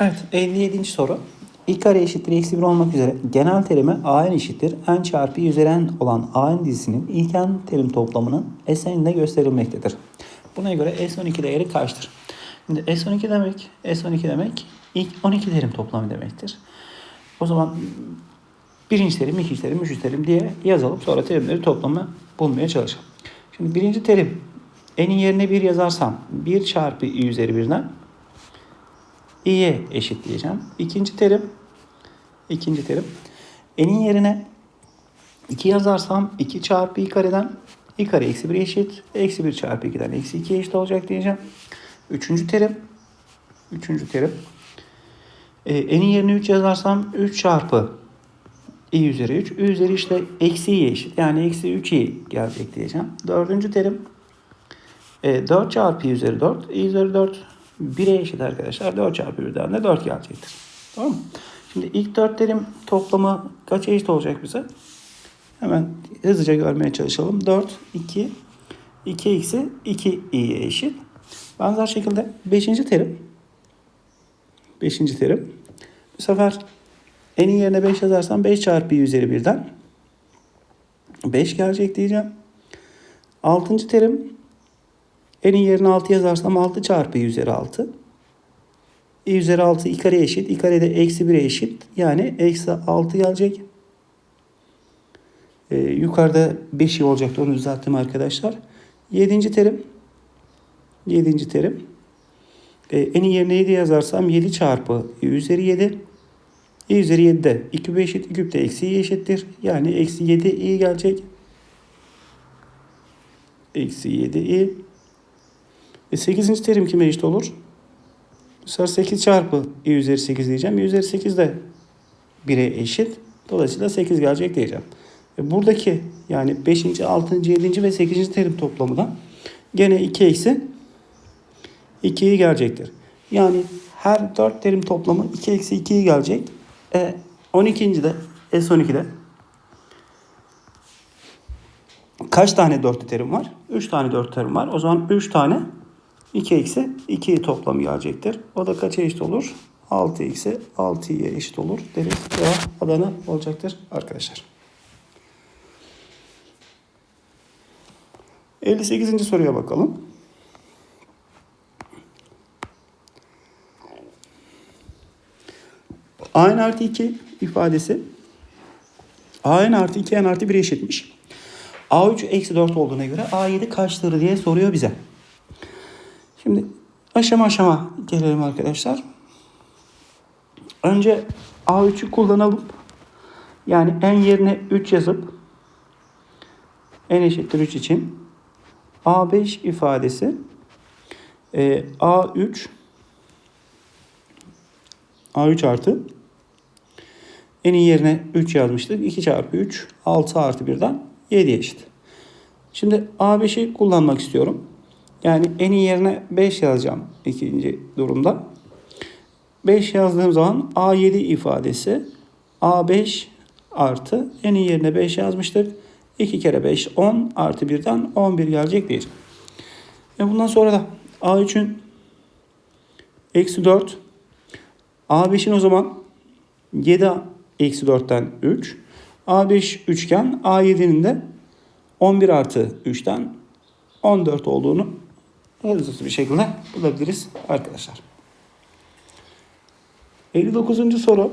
Evet 57. soru. İlk kare eşittir eksi 1 olmak üzere genel terime an eşittir n çarpı i üzeri n olan an dizisinin ilk n terim toplamının Sn ile gösterilmektedir. Buna göre S12 değeri kaçtır? Şimdi S12 demek, S12 demek ilk 12 terim toplamı demektir. O zaman birinci terim, ikinci terim, üçüncü terim diye yazalım. Sonra terimleri toplamı bulmaya çalışalım. Şimdi birinci terim n'in yerine 1 yazarsam 1 çarpı i üzeri 1'den i'ye eşit diyeceğim. İkinci terim ikinci terim n'in yerine 2 yazarsam 2 çarpı i kareden i kare eksi 1 eşit. Eksi 1 çarpı 2'den eksi 2 eşit olacak diyeceğim. Üçüncü terim üçüncü terim e, n'in yerine 3 yazarsam 3 çarpı i üzeri 3. i üzeri işte eksi i eşit. Yani eksi 3 i gelecek diyeceğim. Dördüncü terim e, 4 çarpı i üzeri 4. i üzeri 4 1'e eşit arkadaşlar. 4 çarpı 1'den de 4 gelecektir. Tamam mı? Şimdi ilk 4 terim toplamı kaça eşit olacak bize? Hemen hızlıca görmeye çalışalım. 4, 2, 2 eksi 2 i'ye eşit. Benzer şekilde 5. terim 5. terim bu sefer n'in yerine 5 yazarsam 5 çarpı i üzeri 1'den 5 gelecek diyeceğim. 6. terim n'in yerine 6 yazarsam 6 çarpı i üzeri 6. i üzeri 6 i kare eşit. i kare de eksi 1'e eşit. Yani eksi 6 gelecek. Ee, yukarıda 5 i olacaktı. Onu düzelttim arkadaşlar. 7. terim. 7. terim. Ee, n'in yerine 7 yazarsam 7 çarpı i üzeri 7. i üzeri 7 de 2 küp eşit. 2 küp de eksi i eşittir. Yani eksi 7 i gelecek. Eksi 7 i. E 8. terim kime eşit olur? Sefer 8 çarpı i üzeri 8 diyeceğim. i üzeri 8 de 1'e eşit. Dolayısıyla 8 gelecek diyeceğim. E buradaki yani 5. 6. 7. ve 8. terim toplamı da gene 2 eksi 2'yi gelecektir. Yani her 4 terim toplamı 2 eksi 2'yi gelecek. E 12. de S12'de kaç tane dörtlü terim var? 3 tane dört terim var. O zaman 3 tane 2 eksi 2 toplamı gelecektir. O da kaça eşit olur? 6 eksi 6'ya eşit olur deriz. Cevap Adana olacaktır arkadaşlar. 58. soruya bakalım. a n artı 2 ifadesi a n artı 2 n artı 1 eşitmiş. a3 eksi 4 olduğuna göre a7 kaçtır diye soruyor bize. Şimdi aşama aşama gelelim arkadaşlar. Önce A3'ü kullanalım. Yani n yerine 3 yazıp n eşittir 3 için A5 ifadesi e, A3 A3 artı n'in yerine 3 yazmıştık. 2 çarpı 3 6 artı 1'den 7 eşit. Şimdi A5'i kullanmak istiyorum. Yani n'in yerine 5 yazacağım ikinci durumda. 5 yazdığım zaman A7 ifadesi A5 artı n'in yerine 5 yazmıştık. 2 kere 5 10 artı 1'den 11 gelecek diyeceğim. Ve bundan sonra da A3'ün eksi 4 A5'in o zaman 7 eksi 4'ten 3 A5 üçgen A7'nin de 11 artı 3'ten 14 olduğunu hızlı bir şekilde bulabiliriz arkadaşlar. 59. soru.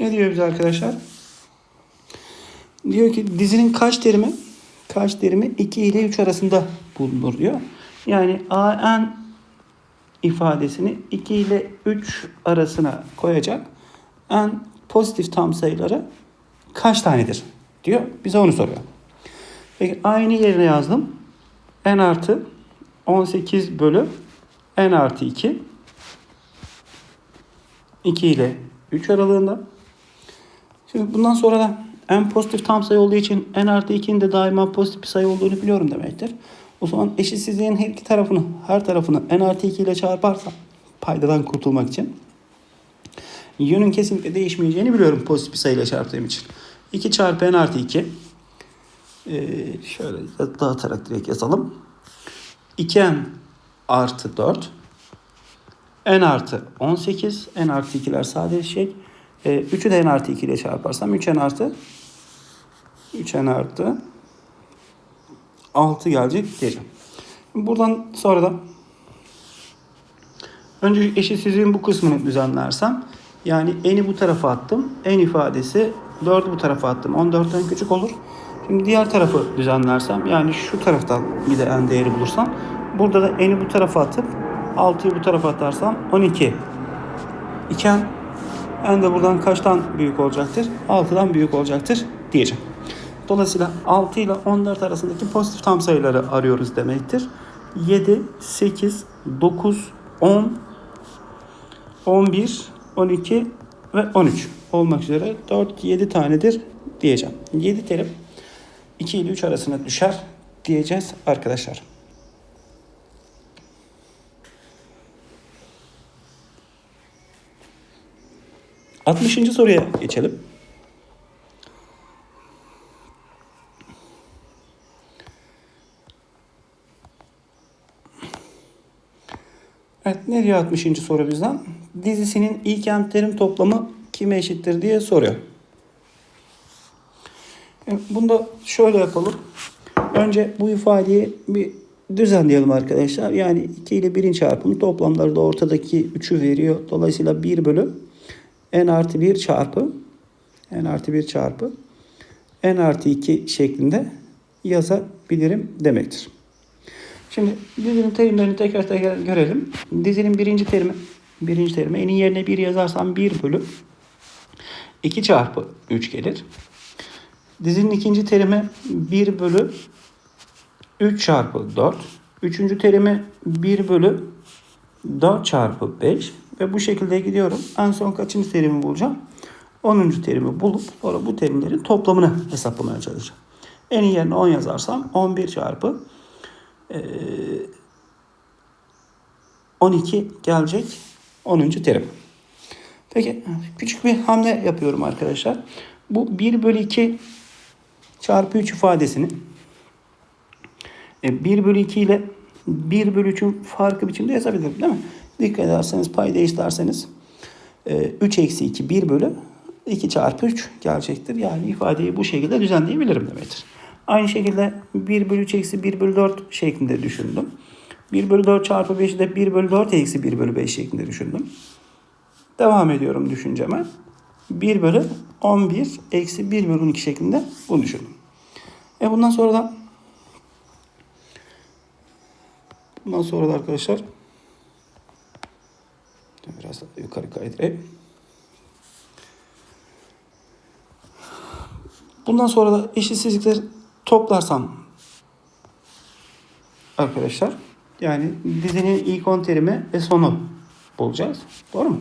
Ne diyor bize arkadaşlar? Diyor ki dizinin kaç terimi? Kaç terimi 2 ile 3 arasında bulunur diyor. Yani an ifadesini 2 ile 3 arasına koyacak. n pozitif tam sayıları kaç tanedir diyor. Bize onu soruyor. Peki aynı yerine yazdım. n artı 18 bölü n artı 2 2 ile 3 aralığında. Şimdi bundan sonra da n pozitif tam sayı olduğu için n artı 2'nin de daima pozitif bir sayı olduğunu biliyorum demektir. O zaman eşitsizliğin her iki tarafını, her tarafını n artı 2 ile çarparsam paydadan kurtulmak için yönün kesinlikle değişmeyeceğini biliyorum pozitif bir sayıyla çarptığım için. 2 çarpı n artı 2 Ee, şöyle dağıtarak direkt yazalım. 2n artı 4 n artı 18 n artı 2'ler sadeleşecek. Ee, 3'ü de n artı 2 ile çarparsam 3n artı 3n artı 6 gelecek diyeceğim. Buradan sonra da önce eşitsizliğin bu kısmını düzenlersem yani n'i bu tarafa attım. n ifadesi 4'ü bu tarafa attım. 14'ten küçük olur. Şimdi diğer tarafı düzenlersem yani şu taraftan bir de n değeri bulursam burada da n'i bu tarafa atıp 6'yı bu tarafa atarsam 12 iken n de buradan kaçtan büyük olacaktır? 6'dan büyük olacaktır diyeceğim. Dolayısıyla 6 ile 14 arasındaki pozitif tam sayıları arıyoruz demektir. 7, 8, 9, 10, 11, 12 ve 13 olmak üzere 4, 7 tanedir diyeceğim. 7 terim 2 ile 3 arasına düşer diyeceğiz arkadaşlar. Altmışıncı soruya geçelim. Evet ne diyor 60. soru bizden? Dizisinin ilk terim toplamı kime eşittir diye soruyor. Evet, bunu da şöyle yapalım. Önce bu ifadeyi bir düzenleyelim arkadaşlar. Yani 2 ile 1'in çarpımı toplamları da ortadaki 3'ü veriyor. Dolayısıyla 1 bölü n artı 1 çarpı n artı 1 çarpı n artı 2 şeklinde yazabilirim demektir. Şimdi dizinin terimlerini tekrar tekrar görelim. Dizinin birinci terimi, birinci terimi enin yerine 1 yazarsam 1 bölü 2 çarpı 3 gelir. Dizinin ikinci terimi 1 bölü 3 çarpı 4. Üçüncü terimi 1 bölü 4 çarpı 5. Ve bu şekilde gidiyorum. En son kaçıncı terimi bulacağım? 10. terimi bulup sonra bu terimlerin toplamını hesaplamaya çalışacağım. En yerine 10 yazarsam 11 çarpı 12 gelecek 10. terim. Peki küçük bir hamle yapıyorum arkadaşlar. Bu 1 bölü 2 çarpı 3 ifadesini 1 bölü 2 ile 1 bölü 3'ün farkı biçimde yazabilirim değil mi? Dikkat ederseniz payda eşitlerseniz 3 eksi 2 1 bölü 2 çarpı 3 gelecektir. Yani ifadeyi bu şekilde düzenleyebilirim demektir. Aynı şekilde 1 bölü 3 eksi 1 bölü 4 şeklinde düşündüm. 1 bölü 4 çarpı 5'i de 1 bölü 4 eksi 1 bölü 5 şeklinde düşündüm. Devam ediyorum düşünceme. 1 bölü 11 eksi 1 bölü 12 şeklinde bunu düşündüm. E bundan sonra da bundan sonra da arkadaşlar biraz daha yukarı kaydırayım. Bundan sonra da eşitsizlikler toplarsam arkadaşlar yani dizinin ilk 10 terimi ve sonu bulacağız. Doğru mu?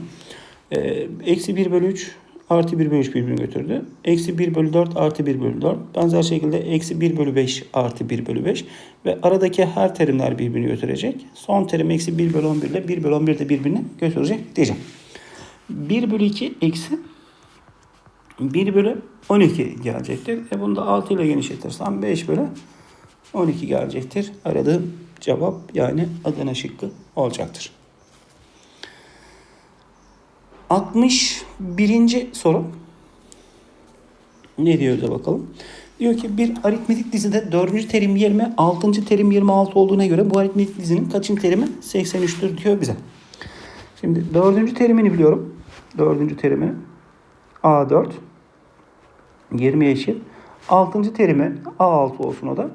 Ee, eksi 1 bölü 3 artı 1 bölü 3 birbirini götürdü. Eksi 1 bölü 4 artı 1 bölü 4. Benzer şekilde eksi 1 bölü 5 artı 1 bölü 5. Ve aradaki her terimler birbirini götürecek. Son terim eksi 1 bölü 11 ile 1 bölü 11 de birbirini götürecek diyeceğim. 1 bölü 2 eksi 1 bölü 12 gelecektir. E bunu da 6 ile genişletirsem 5 bölü 12 gelecektir. Aradığım cevap yani Adana şıkkı olacaktır. 61. soru. Ne diyor da bakalım. Diyor ki bir aritmetik dizide 4. terim 20, 6. terim 26 olduğuna göre bu aritmetik dizinin kaçıncı terimi 83'tür diyor bize. Şimdi 4. terimini biliyorum. 4. terimi A4 20 eşit. 6. terimi A6 olsun o da.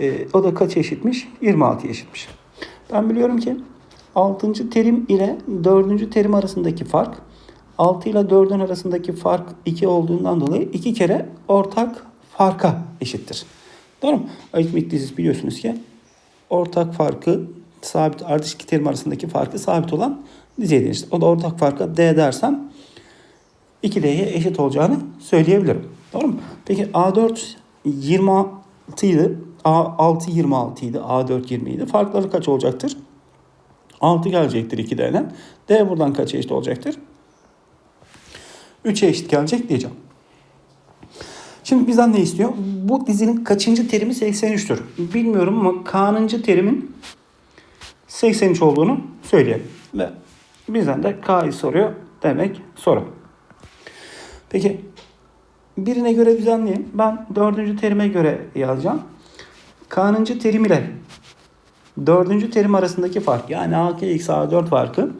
E, o da kaç eşitmiş? 26 eşitmiş. Ben biliyorum ki 6. terim ile 4. terim arasındaki fark 6 ile 4'ün arasındaki fark 2 olduğundan dolayı 2 kere ortak farka eşittir. Doğru mu? Aritmetik dizisi biliyorsunuz ki ortak farkı sabit ardışık terim arasındaki farkı sabit olan diziye denir. O da ortak farka D dersem 2D'ye eşit olacağını söyleyebilirim. Doğru mu? Peki A4 26 idi. A6 26 idi. A4 20 idi. Farkları kaç olacaktır? 6 gelecektir 2D'den. D buradan kaç eşit olacaktır? 3'e eşit gelecek diyeceğim. Şimdi bizden ne istiyor? Bu dizinin kaçıncı terimi 83'tür? Bilmiyorum ama K'nıncı terimin 83 olduğunu söyleyelim. Ve bizden de K'yı soruyor demek soru. Peki birine göre düzenleyeyim. Ben dördüncü terime göre yazacağım. K'nıncı terim ile dördüncü terim arasındaki fark yani AK eksi A4 farkı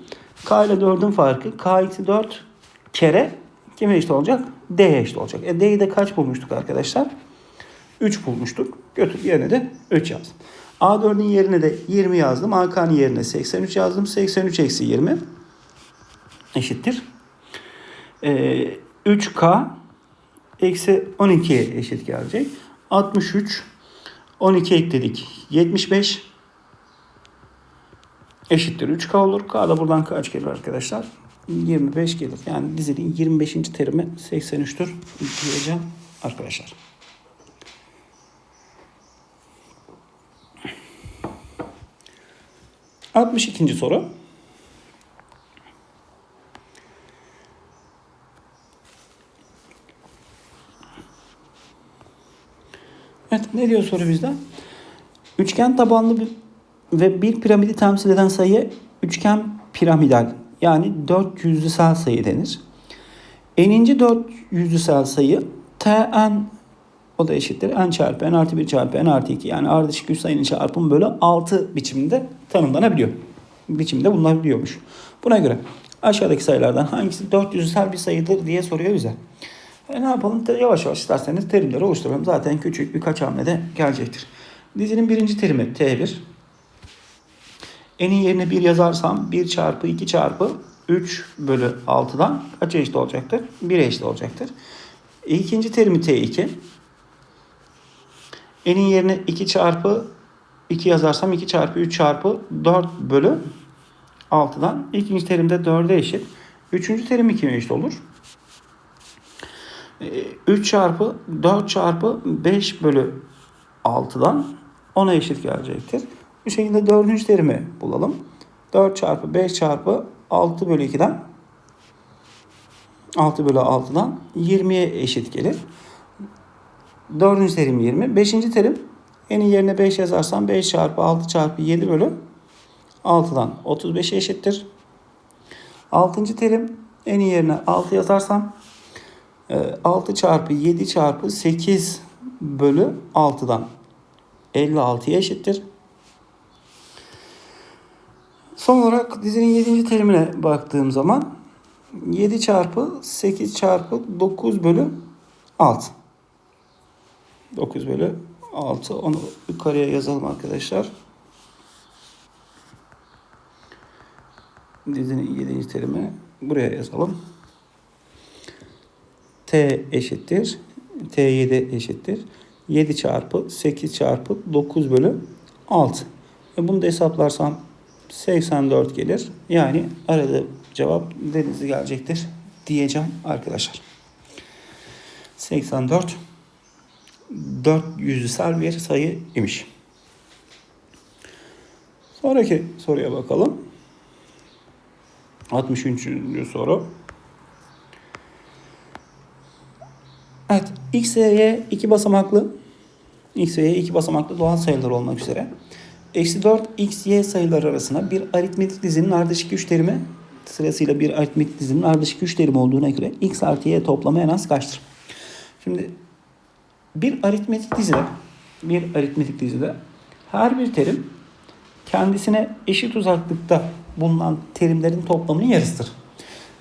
K ile 4'ün farkı K eksi 4 kere kime eşit olacak? D'ye eşit olacak. E D'yi de kaç bulmuştuk arkadaşlar? 3 bulmuştuk. Götür yerine de 3 yazdım. A4'ün yerine de 20 yazdım. AK'nın yerine 83 yazdım. 83 eksi 20 eşittir. Ee, 3K eksi 12'ye eşit gelecek. 63 12 ekledik. 75 eşittir 3K olur. K da buradan kaç gelir arkadaşlar? 25 gelir. Yani dizinin 25. terimi 83'tür diyeceğim arkadaşlar. Altmış ikinci soru. Evet ne diyor soru bizde? Üçgen tabanlı bir ve bir piramidi temsil eden sayı üçgen piramidal yani dört yüzlüsel sayı denir. N'inci dört yüzlüsel sayı Tn o da eşittir n çarpı n artı 1 çarpı n artı 2 yani ardışık üç sayının çarpımı bölü 6 biçiminde tanımlanabiliyor. Biçimde bulunabiliyormuş. Buna göre aşağıdaki sayılardan hangisi dört yüzlüsel bir sayıdır diye soruyor bize. E ne yapalım? Yavaş yavaş isterseniz terimleri oluşturalım. Zaten küçük birkaç hamlede gelecektir. Dizinin birinci terimi T1. N'in yerine 1 yazarsam 1 çarpı 2 çarpı 3 bölü 6'dan kaç eşit olacaktır? 1 eşit olacaktır. İkinci terimi T2. N'in yerine 2 çarpı 2 yazarsam 2 çarpı 3 çarpı 4 bölü 6'dan. İkinci terim de 4'e eşit. Üçüncü terim kime eşit olur? 3 çarpı 4 çarpı 5 bölü 6'dan 10'a eşit gelecektir. Bu şekilde dördüncü terimi bulalım. 4 çarpı 5 çarpı 6 bölü 2'den 6 bölü 6'dan 20'ye eşit gelir. Dördüncü terim 20. Beşinci terim n'in yerine 5 yazarsam 5 çarpı 6 çarpı 7 bölü 6'dan 35'e eşittir. Altıncı terim n'in yerine 6 yazarsam 6 çarpı 7 çarpı 8 bölü 6'dan 56'ya eşittir. Son olarak dizinin 7. terimine baktığım zaman 7 çarpı 8 çarpı 9 bölü 6. 9 bölü 6. Onu yukarıya yazalım arkadaşlar. Dizinin 7. terimi buraya yazalım. T eşittir. T7 eşittir. 7 çarpı 8 çarpı 9 bölü 6. E bunu da hesaplarsam 84 gelir. Yani aradığım cevap denizli gelecektir diyeceğim arkadaşlar. 84 4 yüzsel bir sayı imiş. Sonraki soruya bakalım. 63. soru. Evet, x ve y iki basamaklı, x ve y iki basamaklı doğal sayılar olmak üzere. Eksi 4 x, y sayıları arasında bir aritmetik dizinin ardışık güç terimi sırasıyla bir aritmetik dizinin ardışık güç terimi olduğuna göre x artı y toplamı en az kaçtır? Şimdi bir aritmetik dizide bir aritmetik dizide her bir terim kendisine eşit uzaklıkta bulunan terimlerin toplamının yarısıdır.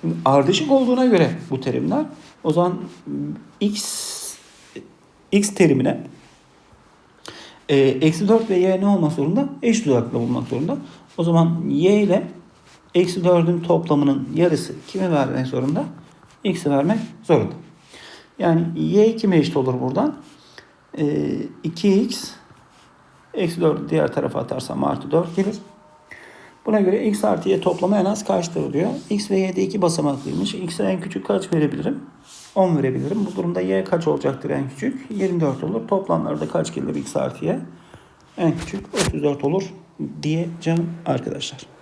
Şimdi ardışık olduğuna göre bu terimler o zaman x x terimine eksi 4 ve y ne olmak zorunda? Eşit uzaklıkta bulmak zorunda. O zaman y ile eksi 4'ün toplamının yarısı kime vermek zorunda? x'e vermek zorunda. Yani y kime eşit olur buradan? E, 2x eksi 4'ü diğer tarafa atarsam artı 4 gelir. Buna göre x artı y toplamı en az kaçtır diyor. x ve y'de iki basamaklıymış. x'e en küçük kaç verebilirim? 10 verebilirim. Bu durumda y kaç olacaktır en küçük? 24 olur. Toplamlarda kaç gelir x artı? En küçük 34 olur diyeceğim arkadaşlar.